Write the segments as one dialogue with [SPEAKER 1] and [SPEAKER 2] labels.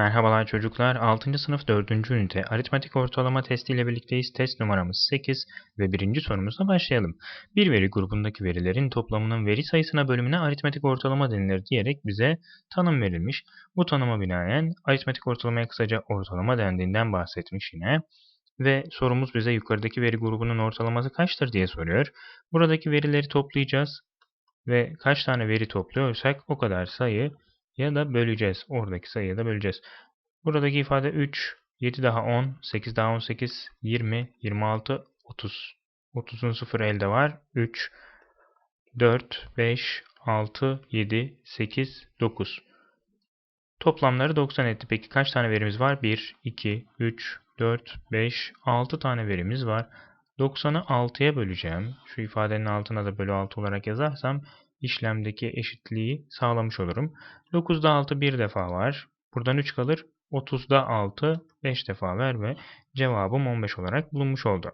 [SPEAKER 1] Merhabalar çocuklar. 6. sınıf 4. ünite aritmetik ortalama testi ile birlikteyiz. Test numaramız 8 ve birinci sorumuzla başlayalım. Bir veri grubundaki verilerin toplamının veri sayısına bölümüne aritmetik ortalama denilir diyerek bize tanım verilmiş. Bu tanıma binaen aritmetik ortalamaya kısaca ortalama dendiğinden bahsetmiş yine. Ve sorumuz bize yukarıdaki veri grubunun ortalaması kaçtır diye soruyor. Buradaki verileri toplayacağız ve kaç tane veri topluyorsak o kadar sayı ya da böleceğiz. Oradaki sayıyı da böleceğiz. Buradaki ifade 3, 7 daha 10, 8 daha 18, 20, 26, 30. 30'un 0 elde var. 3, 4, 5, 6, 7, 8, 9. Toplamları 90 etti. Peki kaç tane verimiz var? 1, 2, 3, 4, 5, 6 tane verimiz var. 90'ı 6'ya böleceğim. Şu ifadenin altına da bölü 6 olarak yazarsam işlemdeki eşitliği sağlamış olurum. 9'da 6 bir defa var. Buradan 3 kalır. 30'da 6 5 defa ver ve cevabım 15 olarak bulunmuş oldu.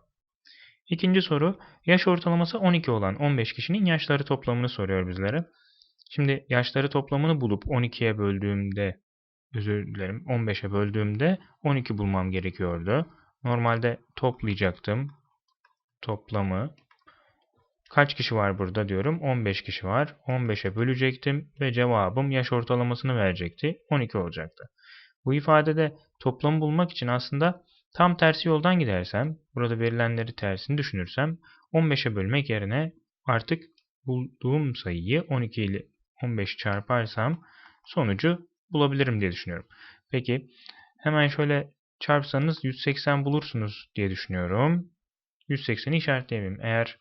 [SPEAKER 1] İkinci soru yaş ortalaması 12 olan 15 kişinin yaşları toplamını soruyor bizlere. Şimdi yaşları toplamını bulup 12'ye böldüğümde özür dilerim 15'e böldüğümde 12 bulmam gerekiyordu. Normalde toplayacaktım toplamı Kaç kişi var burada diyorum. 15 kişi var. 15'e bölecektim ve cevabım yaş ortalamasını verecekti. 12 olacaktı. Bu ifadede toplamı bulmak için aslında tam tersi yoldan gidersem, burada verilenleri tersini düşünürsem 15'e bölmek yerine artık bulduğum sayıyı 12 ile 15 çarparsam sonucu bulabilirim diye düşünüyorum. Peki hemen şöyle çarpsanız 180 bulursunuz diye düşünüyorum. 180'i işaretleyelim. Eğer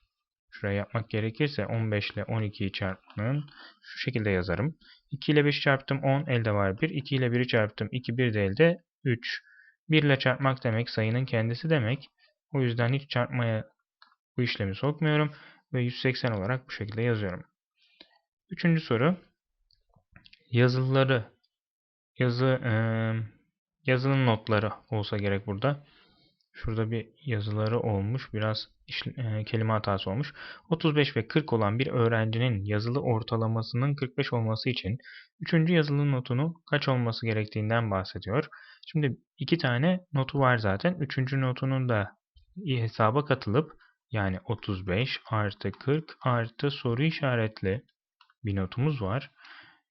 [SPEAKER 1] Şuraya yapmak gerekirse 15 ile 12'yi çarpmanın şu şekilde yazarım. 2 ile 5'i çarptım 10 elde var 1. 2 ile 1'i çarptım 2 1 de elde 3. 1 ile çarpmak demek sayının kendisi demek. O yüzden hiç çarpmaya bu işlemi sokmuyorum ve 180 olarak bu şekilde yazıyorum. Üçüncü soru. Yazıları yazı e, yazının notları olsa gerek burada. Şurada bir yazıları olmuş. Biraz e, kelime hatası olmuş. 35 ve 40 olan bir öğrencinin yazılı ortalamasının 45 olması için 3. yazılı notunu kaç olması gerektiğinden bahsediyor. Şimdi iki tane notu var zaten. 3. notunun da hesaba katılıp yani 35 artı 40 artı soru işaretli bir notumuz var.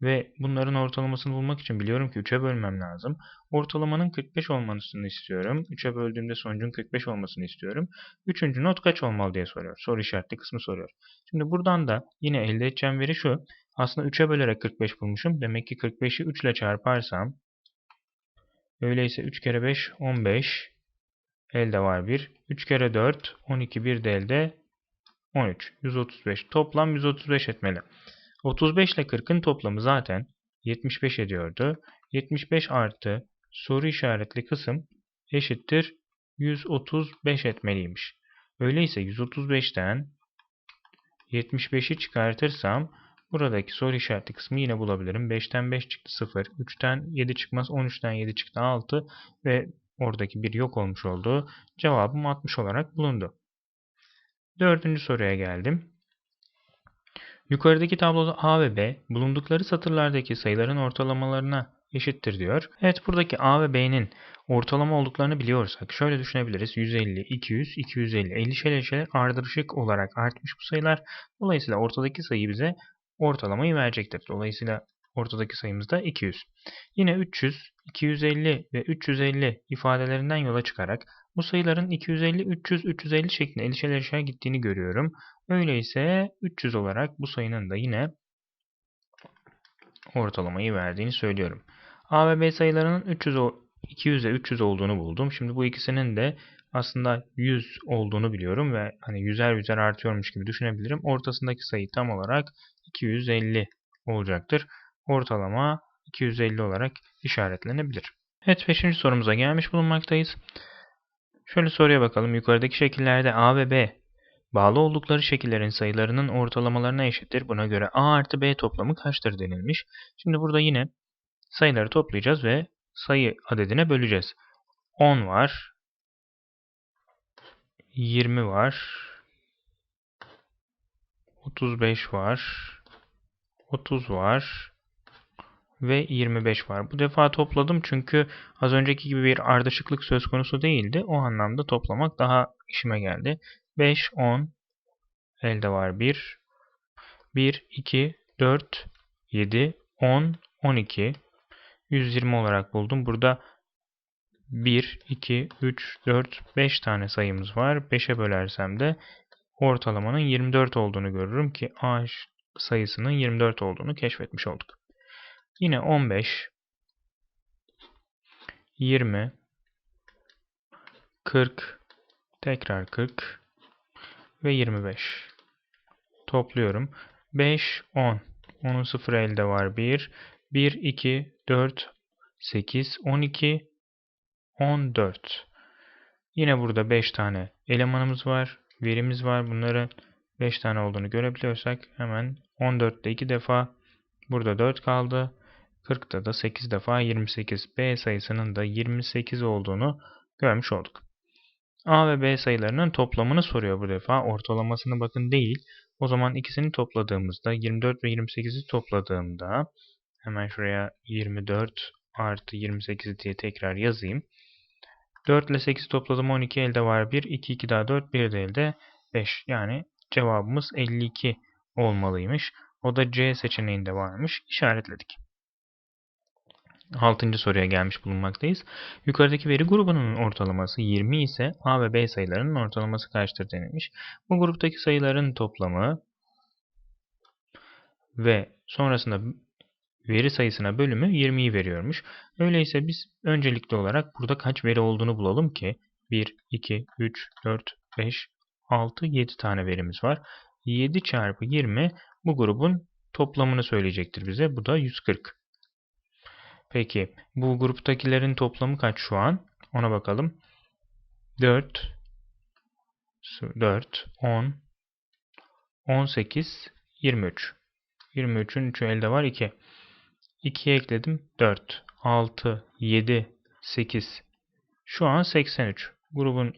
[SPEAKER 1] Ve bunların ortalamasını bulmak için biliyorum ki 3'e bölmem lazım. Ortalamanın 45 olmasını istiyorum. 3'e böldüğümde sonucun 45 olmasını istiyorum. Üçüncü not kaç olmalı diye soruyor. Soru işaretli kısmı soruyor. Şimdi buradan da yine elde edeceğim veri şu. Aslında 3'e bölerek 45 bulmuşum. Demek ki 45'i 3 ile çarparsam öyleyse 3 kere 5 15 elde var 1. 3 kere 4 12 bir de elde 13. 135. Toplam 135 etmeli. 35 ile 40'ın toplamı zaten 75 ediyordu. 75 artı soru işaretli kısım eşittir 135 etmeliymiş. Öyleyse 135'ten 75'i çıkartırsam buradaki soru işaretli kısmı yine bulabilirim. 5'ten 5 çıktı 0, 3'ten 7 çıkmaz, 13'ten 7 çıktı 6 ve oradaki bir yok olmuş oldu. Cevabım 60 olarak bulundu. Dördüncü soruya geldim. Yukarıdaki tabloda A ve B bulundukları satırlardaki sayıların ortalamalarına eşittir diyor. Evet buradaki A ve B'nin ortalama olduklarını biliyorsak şöyle düşünebiliriz. 150, 200, 250, 50 şeyler şeyler ardışık olarak artmış bu sayılar. Dolayısıyla ortadaki sayı bize ortalamayı verecektir. Dolayısıyla ortadaki sayımız da 200. Yine 300, 250 ve 350 ifadelerinden yola çıkarak bu sayıların 250, 300, 350 şeklinde elişer elişer gittiğini görüyorum. Öyleyse 300 olarak bu sayının da yine ortalamayı verdiğini söylüyorum. A ve B sayılarının 300 200 ile 300 olduğunu buldum. Şimdi bu ikisinin de aslında 100 olduğunu biliyorum ve hani yüzer yüzer artıyormuş gibi düşünebilirim. Ortasındaki sayı tam olarak 250 olacaktır. Ortalama 250 olarak işaretlenebilir. Evet 5. sorumuza gelmiş bulunmaktayız. Şöyle soruya bakalım. Yukarıdaki şekillerde A ve B bağlı oldukları şekillerin sayılarının ortalamalarına eşittir. Buna göre A artı B toplamı kaçtır denilmiş. Şimdi burada yine sayıları toplayacağız ve sayı adedine böleceğiz. 10 var. 20 var. 35 var. 30 var. Ve 25 var. Bu defa topladım çünkü az önceki gibi bir ardışıklık söz konusu değildi. O anlamda toplamak daha işime geldi. 5, 10, elde var 1, 1, 2, 4, 7, 10, 12, 120 olarak buldum. Burada 1, 2, 3, 4, 5 tane sayımız var. 5'e bölersem de ortalamanın 24 olduğunu görürüm ki A sayısının 24 olduğunu keşfetmiş olduk. Yine 15, 20, 40, tekrar 40 ve 25. Topluyorum. 5, 10. 10'un 0 elde var 1. 1, 2, 4, 8, 12, 14. Yine burada 5 tane elemanımız var. Verimiz var. Bunların 5 tane olduğunu görebiliyorsak hemen 14'te 2 defa burada 4 kaldı. 40'ta da 8 defa 28. B sayısının da 28 olduğunu görmüş olduk. A ve B sayılarının toplamını soruyor bu defa. Ortalamasını bakın değil. O zaman ikisini topladığımızda 24 ve 28'i topladığımda hemen şuraya 24 artı 28 diye tekrar yazayım. 4 ile 8 topladım 12 elde var 1. 2 2 daha 4 1 de elde 5. Yani cevabımız 52 olmalıymış. O da C seçeneğinde varmış. İşaretledik. 6. soruya gelmiş bulunmaktayız. Yukarıdaki veri grubunun ortalaması 20 ise A ve B sayılarının ortalaması kaçtır denilmiş. Bu gruptaki sayıların toplamı ve sonrasında veri sayısına bölümü 20'yi veriyormuş. Öyleyse biz öncelikli olarak burada kaç veri olduğunu bulalım ki 1, 2, 3, 4, 5, 6, 7 tane verimiz var. 7 çarpı 20 bu grubun toplamını söyleyecektir bize. Bu da 140. Peki bu gruptakilerin toplamı kaç şu an? Ona bakalım. 4 4 10 18 23 23'ün 3'ü elde var 2. 2'ye ekledim 4 6 7 8 şu an 83. Grubun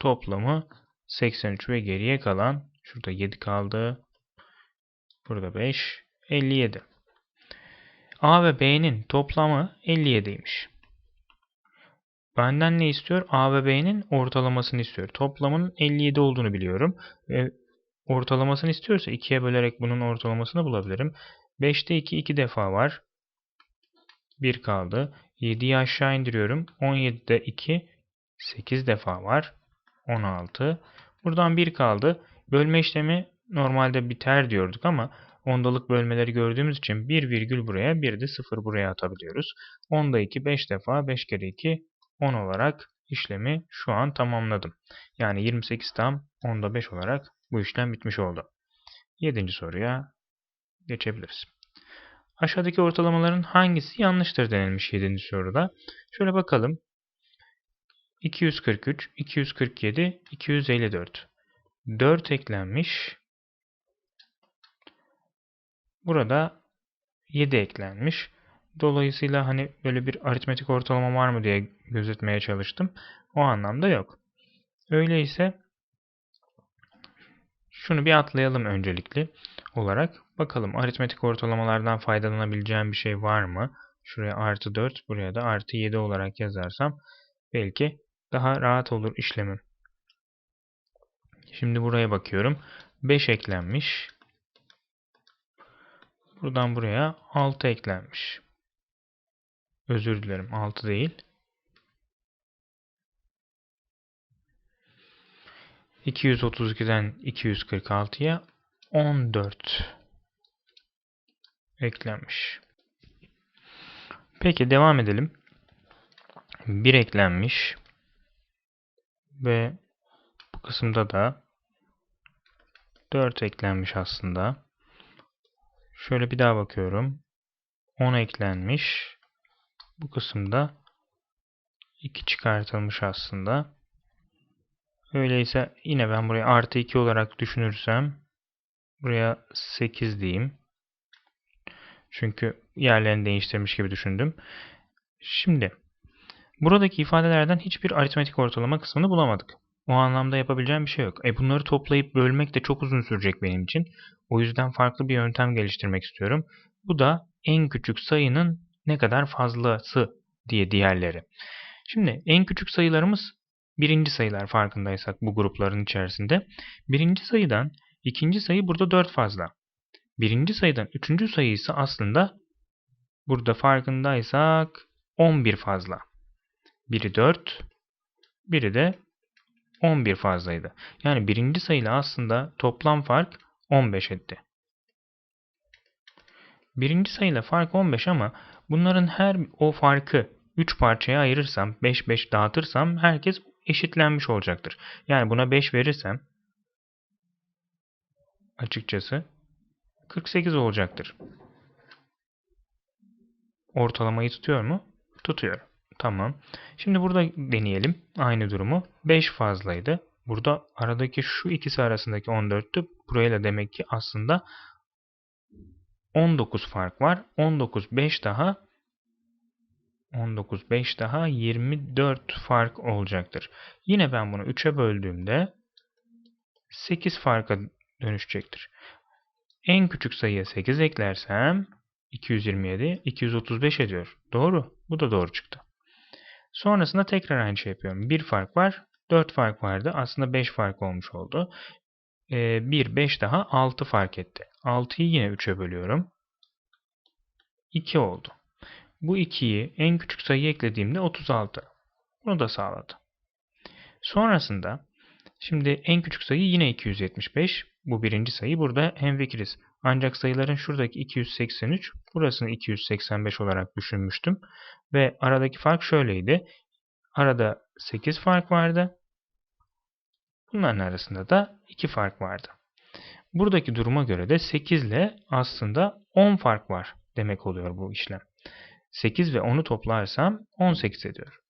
[SPEAKER 1] toplamı 83 ve geriye kalan şurada 7 kaldı. Burada 5 57. A ve B'nin toplamı 57'ymiş. Benden ne istiyor? A ve B'nin ortalamasını istiyor. Toplamının 57 olduğunu biliyorum. Ve ortalamasını istiyorsa 2'ye bölerek bunun ortalamasını bulabilirim. 5'te 2 2 defa var. 1 kaldı. 7'yi aşağı indiriyorum. 17'de 2 8 defa var. 16. Buradan 1 kaldı. Bölme işlemi normalde biter diyorduk ama ondalık bölmeleri gördüğümüz için 1 virgül buraya 1 de 0 buraya atabiliyoruz. 10'da 2 5 defa 5 kere 2 10 olarak işlemi şu an tamamladım. Yani 28 tam 10'da 5 olarak bu işlem bitmiş oldu. 7. soruya geçebiliriz. Aşağıdaki ortalamaların hangisi yanlıştır denilmiş 7. soruda. Şöyle bakalım. 243, 247, 254. 4 eklenmiş. Burada 7 eklenmiş. Dolayısıyla hani böyle bir aritmetik ortalama var mı diye gözetmeye çalıştım. O anlamda yok. Öyleyse şunu bir atlayalım öncelikli olarak. Bakalım aritmetik ortalamalardan faydalanabileceğim bir şey var mı? Şuraya artı 4, buraya da artı 7 olarak yazarsam belki daha rahat olur işlemim. Şimdi buraya bakıyorum. 5 eklenmiş. Buradan buraya 6 eklenmiş. Özür dilerim 6 değil. 232'den 246'ya 14 eklenmiş. Peki devam edelim. 1 eklenmiş. Ve bu kısımda da 4 eklenmiş aslında. Şöyle bir daha bakıyorum. 10 eklenmiş. Bu kısımda 2 çıkartılmış aslında. Öyleyse yine ben buraya artı 2 olarak düşünürsem buraya 8 diyeyim. Çünkü yerlerini değiştirmiş gibi düşündüm. Şimdi buradaki ifadelerden hiçbir aritmetik ortalama kısmını bulamadık. O anlamda yapabileceğim bir şey yok. E bunları toplayıp bölmek de çok uzun sürecek benim için. O yüzden farklı bir yöntem geliştirmek istiyorum. Bu da en küçük sayının ne kadar fazlası diye diğerleri. Şimdi en küçük sayılarımız birinci sayılar farkındaysak bu grupların içerisinde. Birinci sayıdan ikinci sayı burada 4 fazla. Birinci sayıdan üçüncü sayı ise aslında burada farkındaysak 11 fazla. Biri 4, biri de 11 fazlaydı. Yani birinci sayıyla aslında toplam fark 15 etti. Birinci sayıyla fark 15 ama bunların her o farkı 3 parçaya ayırırsam, 5-5 dağıtırsam herkes eşitlenmiş olacaktır. Yani buna 5 verirsem açıkçası 48 olacaktır. Ortalamayı tutuyor mu? Tutuyor. Tamam. Şimdi burada deneyelim aynı durumu. 5 fazlaydı. Burada aradaki şu ikisi arasındaki 14'tü. Buraya da demek ki aslında 19 fark var. 19 5 daha 19 5 daha 24 fark olacaktır. Yine ben bunu 3'e böldüğümde 8 farka dönüşecektir. En küçük sayıya 8 eklersem 227 235 ediyor. Doğru. Bu da doğru çıktı. Sonrasında tekrar aynı şey yapıyorum. 1 fark var. 4 fark vardı. Aslında 5 fark olmuş oldu. 1, 5 daha 6 fark etti. 6'yı yine 3'e bölüyorum. 2 oldu. Bu 2'yi en küçük sayıya eklediğimde 36. Bunu da sağladı. Sonrasında şimdi en küçük sayı yine 275. Bu birinci sayı. Burada hemfikiriz. Ancak sayıların şuradaki 283, burasını 285 olarak düşünmüştüm. Ve aradaki fark şöyleydi. Arada 8 fark vardı. Bunların arasında da 2 fark vardı. Buradaki duruma göre de 8 ile aslında 10 fark var demek oluyor bu işlem. 8 ve 10'u toplarsam 18 ediyor.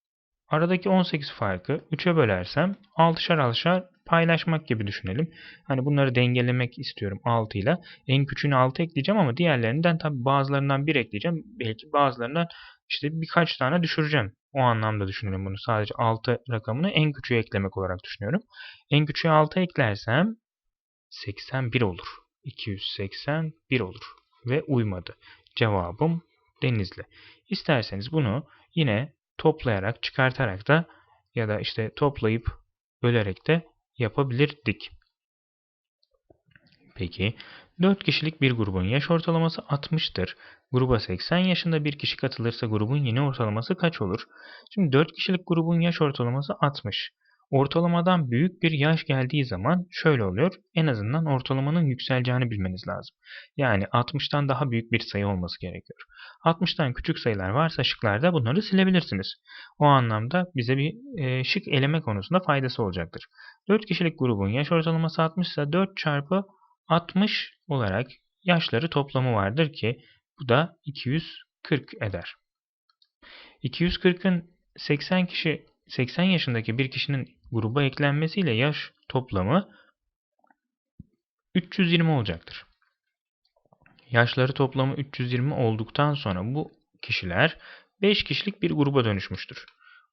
[SPEAKER 1] Aradaki 18 farkı 3'e bölersem 6'şar 6'şar paylaşmak gibi düşünelim. Hani bunları dengelemek istiyorum 6 ile. En küçüğünü 6 ekleyeceğim ama diğerlerinden tabi bazılarından 1 ekleyeceğim. Belki bazılarından işte birkaç tane düşüreceğim. O anlamda düşünüyorum bunu. Sadece 6 rakamını en küçüğe eklemek olarak düşünüyorum. En küçüğe 6 eklersem 81 olur. 281 olur. Ve uymadı. Cevabım Denizli. İsterseniz bunu yine toplayarak, çıkartarak da ya da işte toplayıp bölerek de yapabilirdik. Peki 4 kişilik bir grubun yaş ortalaması 60'tır. Gruba 80 yaşında bir kişi katılırsa grubun yeni ortalaması kaç olur? Şimdi 4 kişilik grubun yaş ortalaması 60. Ortalamadan büyük bir yaş geldiği zaman şöyle oluyor. En azından ortalamanın yükseleceğini bilmeniz lazım. Yani 60'tan daha büyük bir sayı olması gerekiyor. 60'tan küçük sayılar varsa şıklarda bunları silebilirsiniz. O anlamda bize bir e, şık eleme konusunda faydası olacaktır. 4 kişilik grubun yaş ortalaması 60 ise 4 çarpı 60 olarak yaşları toplamı vardır ki bu da 240 eder. 240'ın 80 kişi 80 yaşındaki bir kişinin gruba eklenmesiyle yaş toplamı 320 olacaktır. Yaşları toplamı 320 olduktan sonra bu kişiler 5 kişilik bir gruba dönüşmüştür.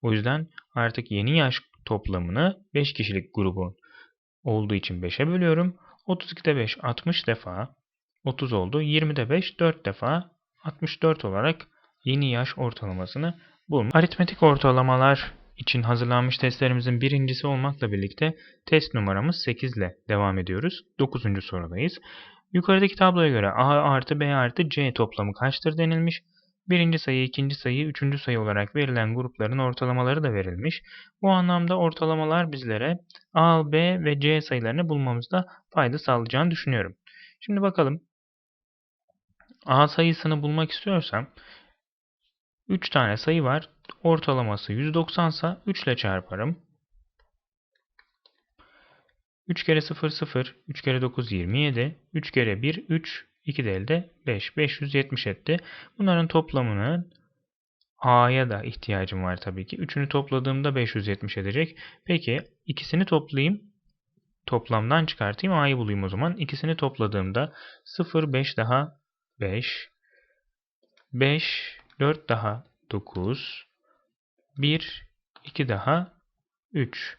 [SPEAKER 1] O yüzden artık yeni yaş toplamını 5 kişilik grubun olduğu için 5'e bölüyorum. 32'de 5 60 defa 30 oldu. 20'de 5 4 defa 64 olarak yeni yaş ortalamasını bulmuş. Aritmetik ortalamalar için hazırlanmış testlerimizin birincisi olmakla birlikte test numaramız 8 ile devam ediyoruz. 9. sorudayız. Yukarıdaki tabloya göre A artı B artı C toplamı kaçtır denilmiş. Birinci sayı, ikinci sayı, üçüncü sayı olarak verilen grupların ortalamaları da verilmiş. Bu anlamda ortalamalar bizlere A, B ve C sayılarını bulmamızda fayda sağlayacağını düşünüyorum. Şimdi bakalım. A sayısını bulmak istiyorsam 3 tane sayı var. Ortalaması 190 ise 3 ile çarparım. 3 kere 0 0, 3 kere 9 27, 3 kere 1 3, 2 de elde 5, 570 etti. Bunların toplamının A'ya da ihtiyacım var tabii ki. Üçünü topladığımda 570 edecek. Peki ikisini toplayayım. Toplamdan çıkartayım A'yı bulayım o zaman. İkisini topladığımda 0, 5 daha 5, 5, 4 daha 9, 1, 2 daha 3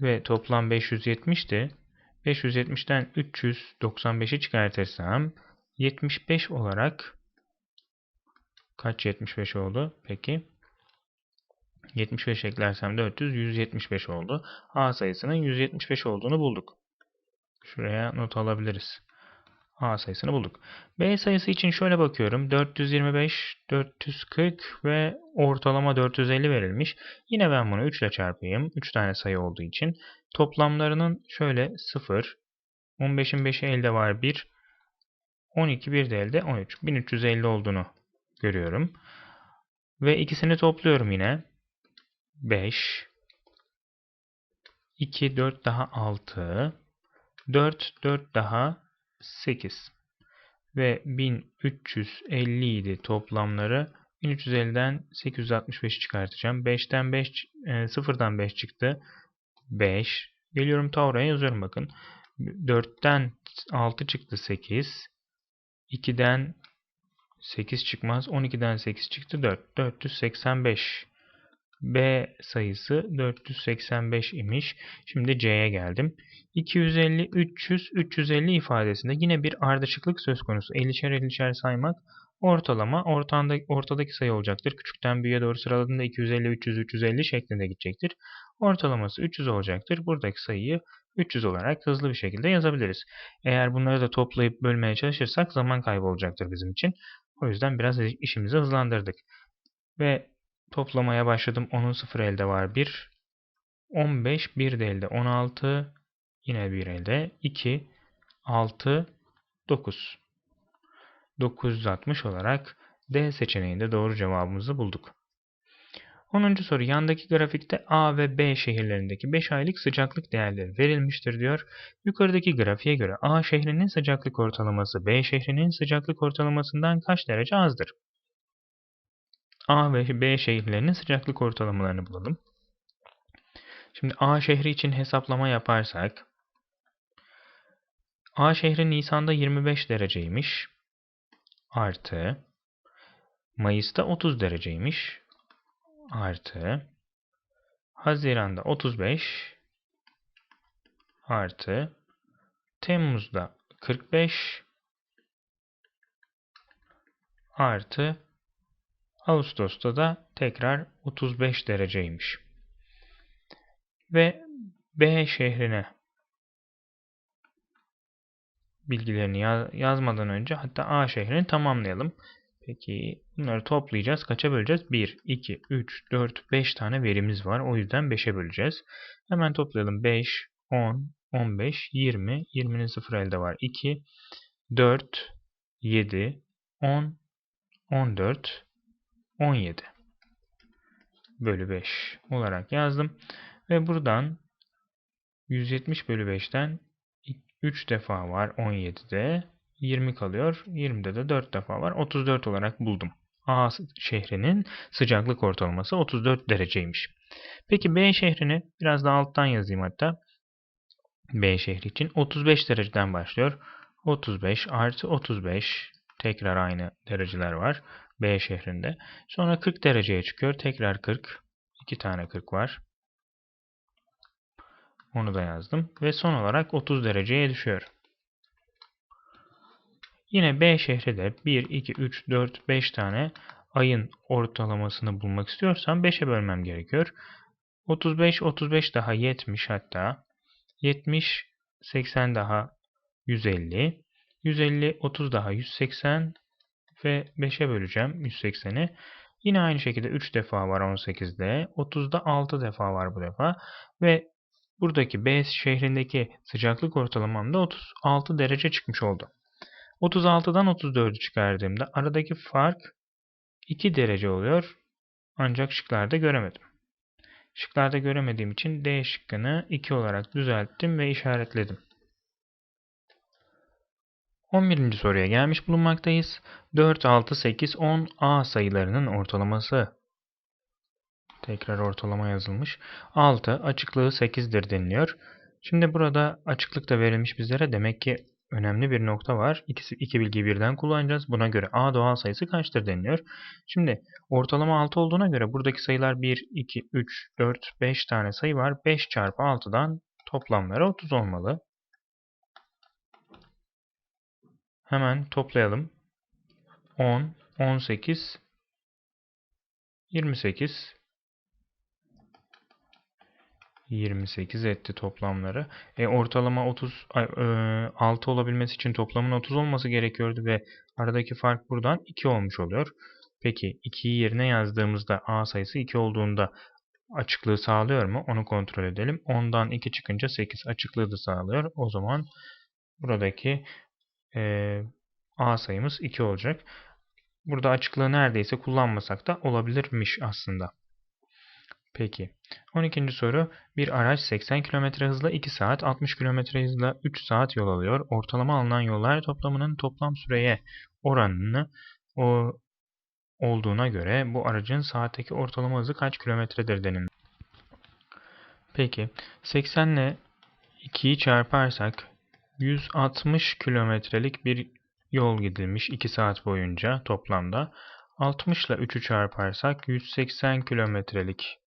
[SPEAKER 1] ve toplam 570'ti. 570'ten 395'i çıkartırsam 75 olarak kaç 75 oldu? Peki. 75 eklersem 400, 175 oldu. A sayısının 175 olduğunu bulduk. Şuraya not alabiliriz. A sayısını bulduk. B sayısı için şöyle bakıyorum. 425, 440 ve ortalama 450 verilmiş. Yine ben bunu 3 ile çarpayım. 3 tane sayı olduğu için. Toplamlarının şöyle 0, 15'in 5'i elde var 1, 12 bir de elde 13. 1350 olduğunu görüyorum. Ve ikisini topluyorum yine. 5, 2, 4 daha 6, 4, 4 daha 8 ve 1350 idi toplamları. 1350'den 865 çıkartacağım. 5'ten 5, e, 0'dan 5 çıktı. 5. Geliyorum ta oraya yazıyorum bakın. 4'ten 6 çıktı 8. 2'den 8 çıkmaz. 12'den 8 çıktı 4. 485. B sayısı 485 imiş. Şimdi C'ye geldim. 250, 300, 350 ifadesinde yine bir ardışıklık söz konusu. 50'şer 50'şer saymak ortalama ortanda, ortadaki sayı olacaktır. Küçükten büyüğe doğru sıraladığında 250, 300, 350 şeklinde gidecektir. Ortalaması 300 olacaktır. Buradaki sayıyı 300 olarak hızlı bir şekilde yazabiliriz. Eğer bunları da toplayıp bölmeye çalışırsak zaman kaybı olacaktır bizim için. O yüzden biraz işimizi hızlandırdık. Ve toplamaya başladım. Onun 0 elde var 1. 15, 1 de elde 16. Yine 1 elde 2, 6, 9. 960 olarak D seçeneğinde doğru cevabımızı bulduk. 10. soru yandaki grafikte A ve B şehirlerindeki 5 aylık sıcaklık değerleri verilmiştir diyor. Yukarıdaki grafiğe göre A şehrinin sıcaklık ortalaması B şehrinin sıcaklık ortalamasından kaç derece azdır? A ve B şehirlerinin sıcaklık ortalamalarını bulalım. Şimdi A şehri için hesaplama yaparsak A şehri Nisan'da 25 dereceymiş. Artı Mayıs'ta 30 dereceymiş. Artı Haziran'da 35 artı Temmuz'da 45 artı Ağustos'ta da tekrar 35 dereceymiş. Ve B şehrine bilgilerini yazmadan önce hatta A şehrini tamamlayalım. Peki bunları toplayacağız. Kaça böleceğiz? 1, 2, 3, 4, 5 tane verimiz var. O yüzden 5'e böleceğiz. Hemen toplayalım. 5, 10, 15, 20. 20'nin 0 elde var. 2, 4, 7, 10, 14, 17 bölü 5 olarak yazdım. Ve buradan 170 bölü 5'ten 3 defa var 17'de. 20 kalıyor. 20'de de 4 defa var. 34 olarak buldum. A şehrinin sıcaklık ortalaması 34 dereceymiş. Peki B şehrini biraz daha alttan yazayım hatta. B şehri için 35 dereceden başlıyor. 35 artı 35 tekrar aynı dereceler var B şehrinde. Sonra 40 dereceye çıkıyor. Tekrar 40. 2 tane 40 var. Onu da yazdım. Ve son olarak 30 dereceye düşüyor. Yine B şehri de 1, 2, 3, 4, 5 tane ayın ortalamasını bulmak istiyorsam 5'e bölmem gerekiyor. 35, 35 daha 70 hatta. 70, 80 daha 150. 150, 30 daha 180 ve 5'e böleceğim 180'i. Yine aynı şekilde 3 defa var 18'de. 30'da 6 defa var bu defa. Ve buradaki B şehrindeki sıcaklık ortalamam da 36 derece çıkmış oldu. 36'dan 34'ü çıkardığımda aradaki fark 2 derece oluyor. Ancak şıklarda göremedim. Şıklarda göremediğim için D şıkkını 2 olarak düzelttim ve işaretledim. 11. soruya gelmiş bulunmaktayız. 4, 6, 8, 10 A sayılarının ortalaması. Tekrar ortalama yazılmış. 6 açıklığı 8'dir deniliyor. Şimdi burada açıklık da verilmiş bizlere. Demek ki önemli bir nokta var. İkisi, iki bilgiyi birden kullanacağız. Buna göre A doğal sayısı kaçtır deniliyor. Şimdi ortalama 6 olduğuna göre buradaki sayılar 1, 2, 3, 4, 5 tane sayı var. 5 çarpı 6'dan toplamları 30 olmalı. Hemen toplayalım. 10, 18, 28, 28 etti toplamları. E, ortalama 30, ay, e, 6 olabilmesi için toplamın 30 olması gerekiyordu ve aradaki fark buradan 2 olmuş oluyor. Peki 2'yi yerine yazdığımızda A sayısı 2 olduğunda açıklığı sağlıyor mu? Onu kontrol edelim. 10'dan 2 çıkınca 8 açıklığı da sağlıyor. O zaman buradaki e, A sayımız 2 olacak. Burada açıklığı neredeyse kullanmasak da olabilirmiş aslında. Peki. 12. soru. Bir araç 80 km hızla 2 saat, 60 km hızla 3 saat yol alıyor. Ortalama alınan yollar toplamının toplam süreye oranını o olduğuna göre bu aracın saatteki ortalama hızı kaç kilometredir denilmiş. Peki 80 ile 2'yi çarparsak 160 kilometrelik bir yol gidilmiş 2 saat boyunca toplamda. 60 ile 3'ü çarparsak 180 kilometrelik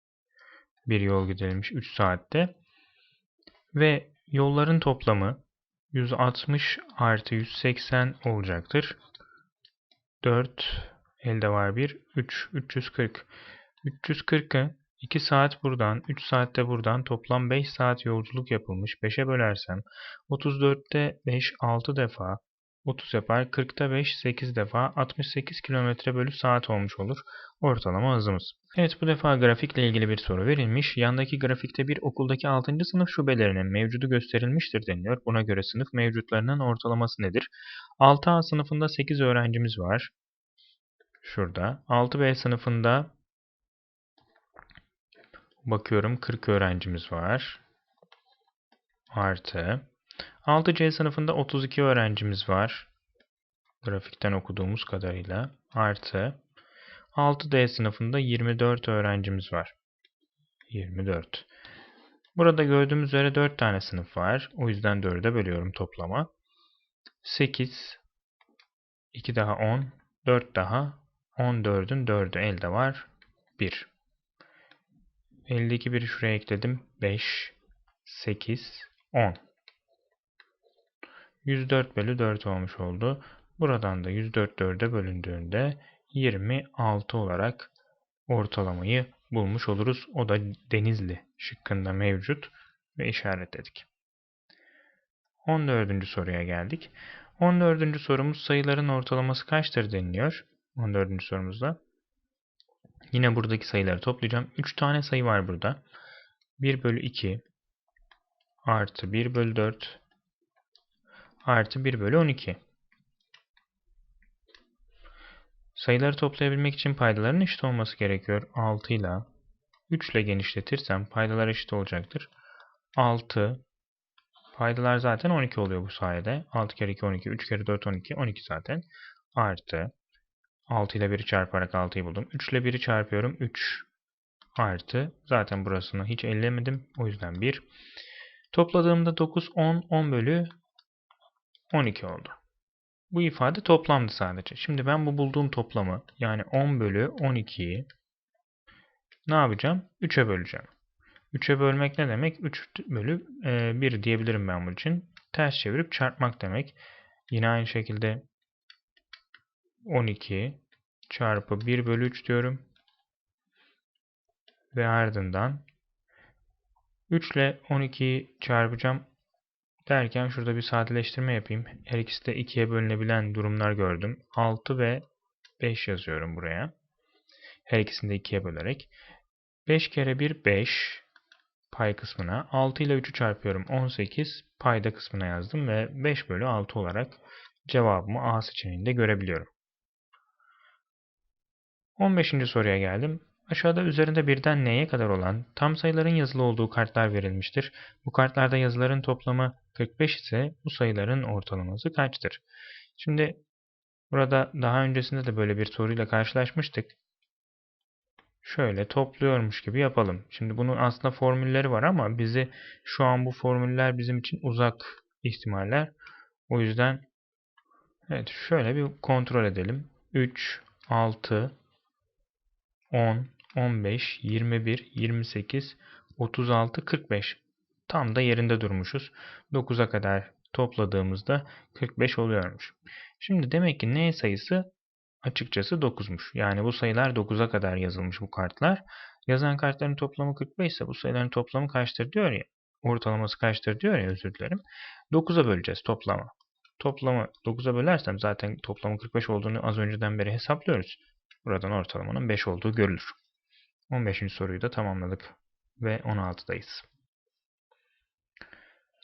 [SPEAKER 1] bir yol gidilmiş 3 saatte. Ve yolların toplamı 160 artı 180 olacaktır. 4 elde var 1 3 340. 340'ı 2 saat buradan 3 saatte buradan toplam 5 saat yolculuk yapılmış. 5'e bölersem 34'te 5 6 defa 30 yapar. 40'ta 5 8 defa 68 km bölü saat olmuş olur ortalama hızımız. Evet bu defa grafikle ilgili bir soru verilmiş. Yandaki grafikte bir okuldaki 6. sınıf şubelerinin mevcudu gösterilmiştir deniliyor. Buna göre sınıf mevcutlarının ortalaması nedir? 6A sınıfında 8 öğrencimiz var. Şurada. 6B sınıfında bakıyorum 40 öğrencimiz var. Artı 6C sınıfında 32 öğrencimiz var. Grafikten okuduğumuz kadarıyla. Artı 6D sınıfında 24 öğrencimiz var. 24. Burada gördüğümüz üzere 4 tane sınıf var. O yüzden 4'e bölüyorum toplama. 8, 2 daha 10, 4 daha 14'ün 4'ü elde var. 1. 52 biri şuraya ekledim. 5, 8, 10. 104 bölü 4 olmuş oldu. Buradan da 104 4'e bölündüğünde 26 olarak ortalamayı bulmuş oluruz. O da Denizli şıkkında mevcut ve işaretledik. 14. soruya geldik. 14. sorumuz sayıların ortalaması kaçtır deniliyor. 14. sorumuzda. Yine buradaki sayıları toplayacağım. 3 tane sayı var burada. 1 bölü 2 artı 1 bölü 4 artı 1 bölü 12. Sayıları toplayabilmek için paydaların eşit olması gerekiyor. 6 ile 3 ile genişletirsem paydalar eşit olacaktır. 6 paydalar zaten 12 oluyor bu sayede. 6 kere 2 12, 3 kere 4 12, 12 zaten. Artı 6 ile 1'i çarparak 6'yı buldum. 3 ile 1'i çarpıyorum. 3 artı zaten burasını hiç ellemedim. O yüzden 1. Topladığımda 9, 10, 10 bölü 12 oldu. Bu ifade toplamdı sadece. Şimdi ben bu bulduğum toplamı yani 10 bölü 12'yi ne yapacağım? 3'e böleceğim. 3'e bölmek ne demek? 3 bölü 1 e, diyebilirim ben bunun için. Ters çevirip çarpmak demek. Yine aynı şekilde 12 çarpı 1 bölü 3 diyorum. Ve ardından 3 ile 12'yi çarpacağım derken şurada bir sadeleştirme yapayım. Her ikisi de 2'ye bölünebilen durumlar gördüm. 6 ve 5 yazıyorum buraya. Her ikisini de 2'ye bölerek. 5 kere 1 5 pay kısmına. 6 ile 3'ü çarpıyorum. 18 payda kısmına yazdım ve 5 bölü 6 olarak cevabımı A seçeneğinde görebiliyorum. 15. soruya geldim. Aşağıda üzerinde birden n'ye kadar olan tam sayıların yazılı olduğu kartlar verilmiştir. Bu kartlarda yazıların toplamı 45 ise bu sayıların ortalaması kaçtır? Şimdi burada daha öncesinde de böyle bir soruyla karşılaşmıştık. Şöyle topluyormuş gibi yapalım. Şimdi bunun aslında formülleri var ama bizi şu an bu formüller bizim için uzak ihtimaller. O yüzden evet şöyle bir kontrol edelim. 3, 6, 10, 15, 21, 28, 36, 45. Tam da yerinde durmuşuz. 9'a kadar topladığımızda 45 oluyormuş. Şimdi demek ki n sayısı açıkçası 9'muş. Yani bu sayılar 9'a kadar yazılmış bu kartlar. Yazan kartların toplamı 45 ise bu sayıların toplamı kaçtır diyor ya. Ortalaması kaçtır diyor ya özür dilerim. 9'a böleceğiz toplamı. Toplamı 9'a bölersem zaten toplamı 45 olduğunu az önceden beri hesaplıyoruz. Buradan ortalamanın 5 olduğu görülür. 15. soruyu da tamamladık. Ve 16'dayız.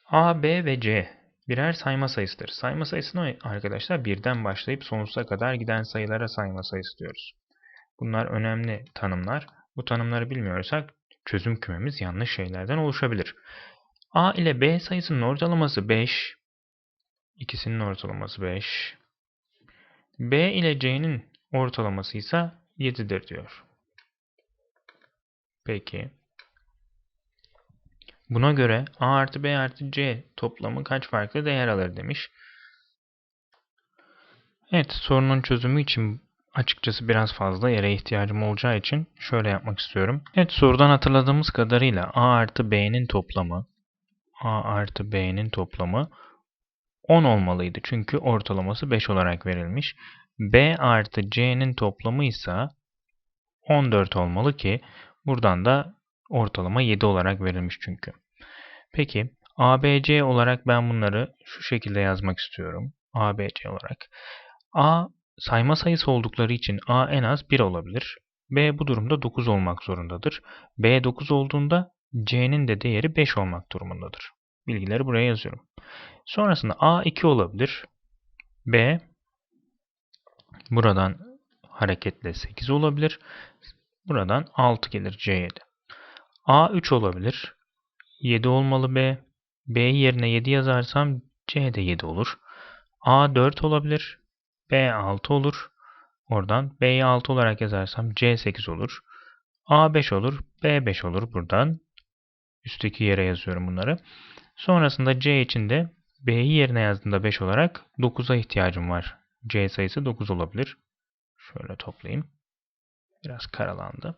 [SPEAKER 1] A, B ve C birer sayma sayısıdır. Sayma sayısını arkadaşlar birden başlayıp sonsuza kadar giden sayılara sayma sayısı diyoruz. Bunlar önemli tanımlar. Bu tanımları bilmiyorsak çözüm kümemiz yanlış şeylerden oluşabilir. A ile B sayısının ortalaması 5. İkisinin ortalaması 5. B ile C'nin ortalaması ise 7'dir diyor. Peki. Buna göre A artı B artı C toplamı kaç farklı değer alır demiş. Evet sorunun çözümü için açıkçası biraz fazla yere ihtiyacım olacağı için şöyle yapmak istiyorum. Evet sorudan hatırladığımız kadarıyla A artı B'nin toplamı A artı B'nin toplamı 10 olmalıydı. Çünkü ortalaması 5 olarak verilmiş. B artı C'nin toplamı ise 14 olmalı ki buradan da ortalama 7 olarak verilmiş çünkü. Peki ABC olarak ben bunları şu şekilde yazmak istiyorum. ABC olarak. A sayma sayısı oldukları için A en az 1 olabilir. B bu durumda 9 olmak zorundadır. B 9 olduğunda C'nin de değeri 5 olmak durumundadır. Bilgileri buraya yazıyorum. Sonrasında A 2 olabilir. B buradan hareketle 8 olabilir. Buradan 6 gelir C7. A 3 olabilir. 7 olmalı B. B yerine 7 yazarsam C de 7 olur. A 4 olabilir. B 6 olur. Oradan B'yi 6 olarak yazarsam C 8 olur. A 5 olur. B 5 olur buradan. Üstteki yere yazıyorum bunları. Sonrasında C için de B'yi yerine yazdığımda 5 olarak 9'a ihtiyacım var. C sayısı 9 olabilir. Şöyle toplayayım. Biraz karalandı.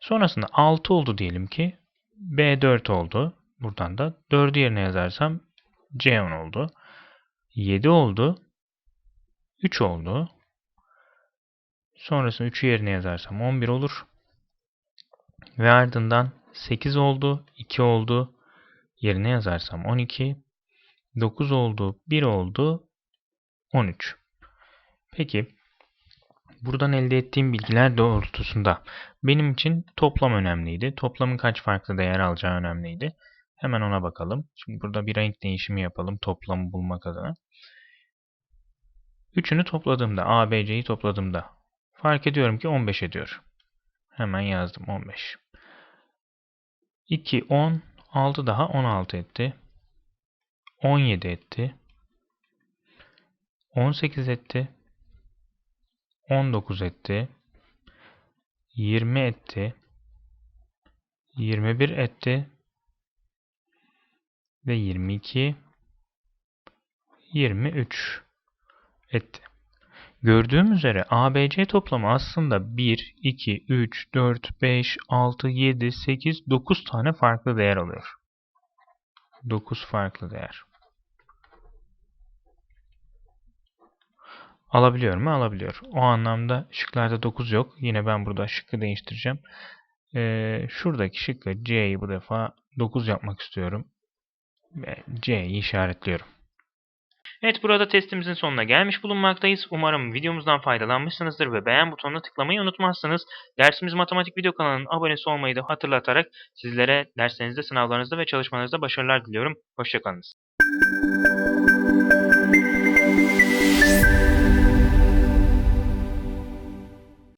[SPEAKER 1] Sonrasında 6 oldu diyelim ki. B 4 oldu. Buradan da 4'ü yerine yazarsam C 10 oldu. 7 oldu. 3 oldu. Sonrasında 3'ü yerine yazarsam 11 olur. Ve ardından 8 oldu. 2 oldu. Yerine yazarsam 12. 9 oldu. 1 oldu. 13. Peki buradan elde ettiğim bilgiler doğrultusunda benim için toplam önemliydi. Toplamın kaç farklı değer alacağı önemliydi. Hemen ona bakalım. Şimdi burada bir renk değişimi yapalım toplamı bulmak adına. Üçünü topladığımda, A, B, C'yi topladığımda fark ediyorum ki 15 ediyor. Hemen yazdım 15. 2, 10, 6 daha 16 etti. 17 etti. 18 etti. 19 etti. 20 etti. 21 etti. Ve 22 23 etti. Gördüğüm üzere ABC toplamı aslında 1, 2, 3, 4, 5, 6, 7, 8, 9 tane farklı değer alıyor. 9 farklı değer. Alabiliyor mu? Alabiliyor. O anlamda şıklarda 9 yok. Yine ben burada şıkkı değiştireceğim. Ee, şuradaki şıkkı C'yi bu defa 9 yapmak istiyorum. Ve C'yi işaretliyorum. Evet burada testimizin sonuna gelmiş bulunmaktayız. Umarım videomuzdan faydalanmışsınızdır ve beğen butonuna tıklamayı unutmazsınız. Dersimiz Matematik Video kanalının abonesi olmayı da hatırlatarak sizlere derslerinizde, sınavlarınızda ve çalışmalarınızda başarılar diliyorum. Hoşçakalınız.